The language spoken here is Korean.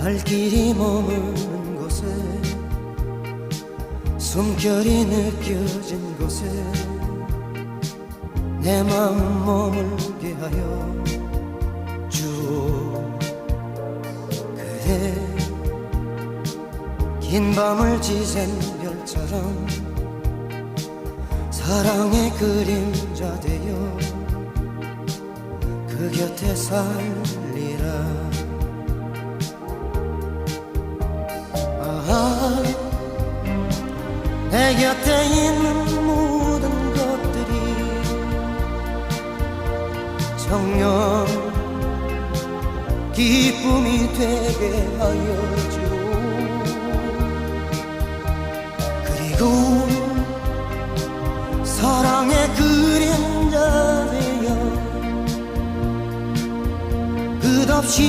발길이 머무는 곳에 숨결이 느껴진 곳에 내 마음 머물게 하여 주오. 그대 긴 밤을 지샌 별처럼 사랑의 그림자 되어 그 곁에 살리라 내 곁에 있는 모든 것들이 정녕 기쁨이 되게 하여 주 그리고 사랑의 그림자 되어 끝없이